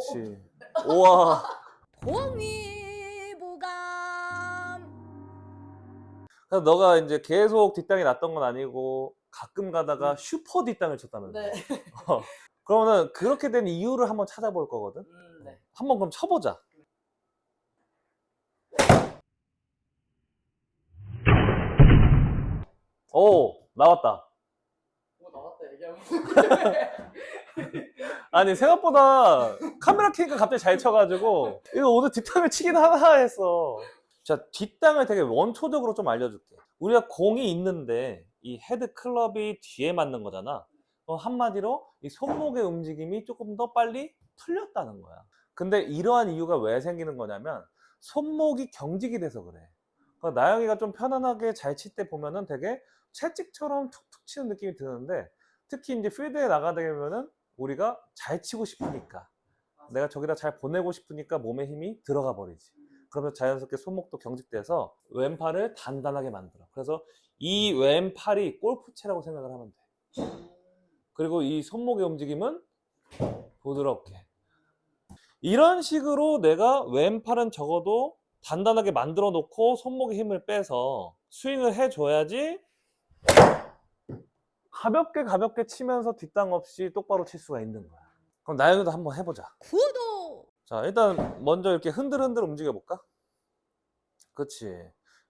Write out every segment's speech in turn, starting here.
그렇지. 우와. 동위부감 그래서 너가 이제 계속 뒷땅이 났던 건 아니고 가끔 가다가 슈퍼 뒷땅을 쳤다면서. 네. 어. 그러면은 그렇게 된 이유를 한번 찾아볼 거거든. 음, 네. 한번 그럼 쳐보자. 오 나왔다. 뭐 나왔다 얘기하면. 아니 생각보다 카메라 켜니까 갑자기 잘 쳐가지고 이거 오늘 뒷땅을 치긴 하나 했어. 자 뒷땅을 되게 원초적으로 좀 알려줄게. 우리가 공이 있는데 이 헤드 클럽이 뒤에 맞는 거잖아. 어, 한마디로 이 손목의 움직임이 조금 더 빨리 풀렸다는 거야. 근데 이러한 이유가 왜 생기는 거냐면 손목이 경직이 돼서 그래. 그러니까 나영이가 좀 편안하게 잘 칠 때 보면은 되게 채찍처럼 툭툭 치는 느낌이 드는데 특히 이제 필드에 나가게 되면은 우리가 잘 치고 싶으니까 내가 저기다 잘 보내고 싶으니까 몸에 힘이 들어가 버리지. 그러면 자연스럽게 손목도 경직돼서 왼팔을 단단하게 만들어. 그래서 이 왼팔이 골프채라고 생각을 하면 돼. 그리고 이 손목의 움직임은 부드럽게. 이런 식으로 내가 왼팔은 적어도 단단하게 만들어 놓고 손목에 힘을 빼서 스윙을 해줘야지 가볍게 가볍게 치면서 뒷땅 없이 똑바로 칠 수가 있는 거야. 그럼 나영이도 한번 해보자. 구독 자, 일단 먼저 이렇게 흔들흔들 움직여 볼까? 그치.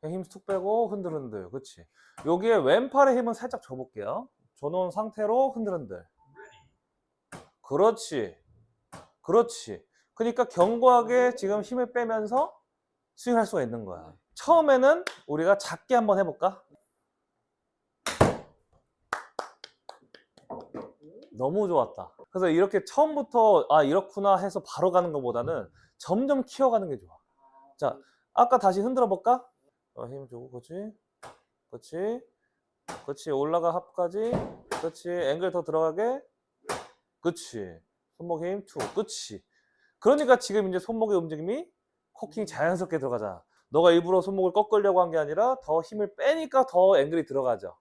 힘 툭 빼고 흔들흔들. 그치. 여기에 왼팔의 힘은 살짝 줘볼게요. 줘놓은 상태로 흔들흔들. 그렇지. 그렇지. 그러니까 견고하게 지금 힘을 빼면서 스윙할 수가 있는 거야. 처음에는 우리가 작게 한번 해볼까? 너무 좋았다. 그래서 이렇게 처음부터 아 이렇구나 해서 바로 가는 것보다는 점점 키워가는 게 좋아. 자, 아까 다시 흔들어 볼까? 어, 힘 주고, 그렇지, 그렇지, 그렇지. 올라가 합까지, 그렇지. 앵글 더 들어가게, 그렇지. 손목 힘 투, 그렇지. 그러니까 지금 이제 손목의 움직임이 코킹이 자연스럽게 들어가잖아. 너가 일부러 손목을 꺾으려고 한 게 아니라 더 힘을 빼니까 더 앵글이 들어가죠.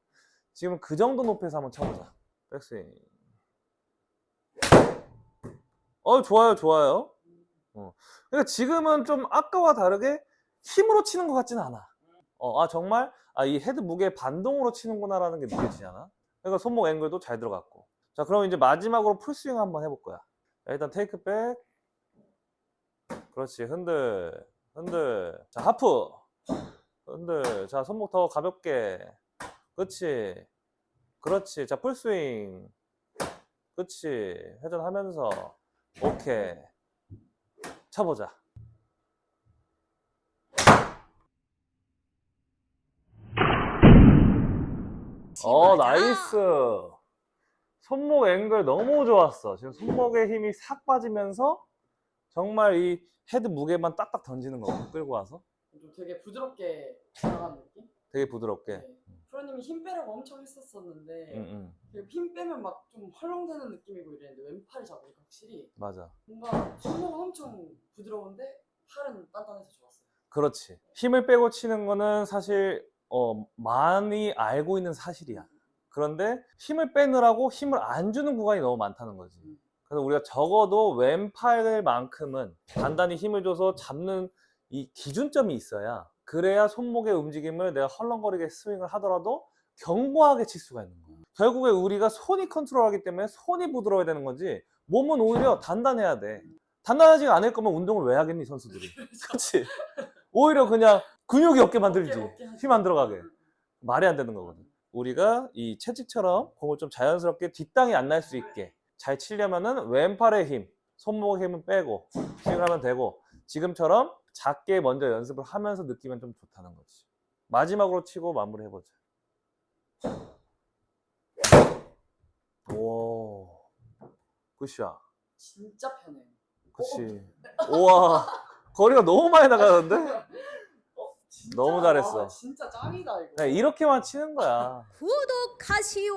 지금 그 정도 높이에서 한번 쳐보자. 백스윙. 어, 좋아요, 좋아요. 어. 그러니까 지금은 좀 아까와 다르게 힘으로 치는 것 같지는 않아. 어, 아, 정말, 아, 이 헤드 무게 반동으로 치는구나라는 게 느껴지잖아. 그러니까 손목 앵글도 잘 들어갔고. 자, 그럼 이제 마지막으로 풀스윙 한번 해볼 거야. 자, 일단 테이크 백. 그렇지, 흔들, 흔들. 자, 하프. 흔들. 자, 손목 더 가볍게. 그렇지. 그렇지. 자, 풀스윙. 그렇지. 회전하면서. 오케이. 쳐보자. 어. 나이스. 손목 앵글 너무 좋았어. 지금 손목에 힘이 싹 빠지면서 정말 이 헤드 무게만 딱딱 던지는 거 끌고 와서 좀 되게 부드럽게 나간 느낌? 되게 부드럽게. 네. 프로님이 힘 빼라고 엄청 했었었는데 응, 힘 빼면 막 좀 헐렁대는 느낌이고 이랬는데 왼팔이 잡으니까 확실히 맞아. 뭔가 손목은 엄청 부드러운데 팔은 단단해서 좋았어요. 그렇지. 힘을 빼고 치는 거는 사실 어, 많이 알고 있는 사실이야. 그런데 힘을 빼느라고 힘을 안 주는 구간이 너무 많다는 거지. 그래서 우리가 적어도 왼팔만큼은 단단히 힘을 줘서 잡는 이 기준점이 있어야 그래야 손목의 움직임을 내가 헐렁거리게 스윙을 하더라도 견고하게 칠 수가 있는 거야. 결국에 우리가 손이 컨트롤하기 때문에 손이 부드러워야 되는 거지 몸은 오히려 단단해야 돼. 단단하지 않을 거면 운동을 왜 하겠니 선수들이. 그렇지. 오히려 그냥 근육이 없게 만들지. 힘 안 들어가게. 말이 안 되는 거거든. 우리가 이 채찍처럼 공을 좀 자연스럽게 뒷땅이 안 날 수 있게 잘 치려면은 왼팔의 힘, 손목의 힘은 빼고 스윙을 하면 되고 지금처럼 작게 먼저 연습을 하면서 느끼면 좀 좋다는 거지. 마지막으로 치고 마무리 해보자. 오, 굿샷. 진짜 편해요. 그치. 우와, 거리가 너무 많이 나가는데? 어, 진짜? 너무 잘했어. 아, 진짜 짱이다 이거. 그냥 이렇게만 치는 거야. 구독하시오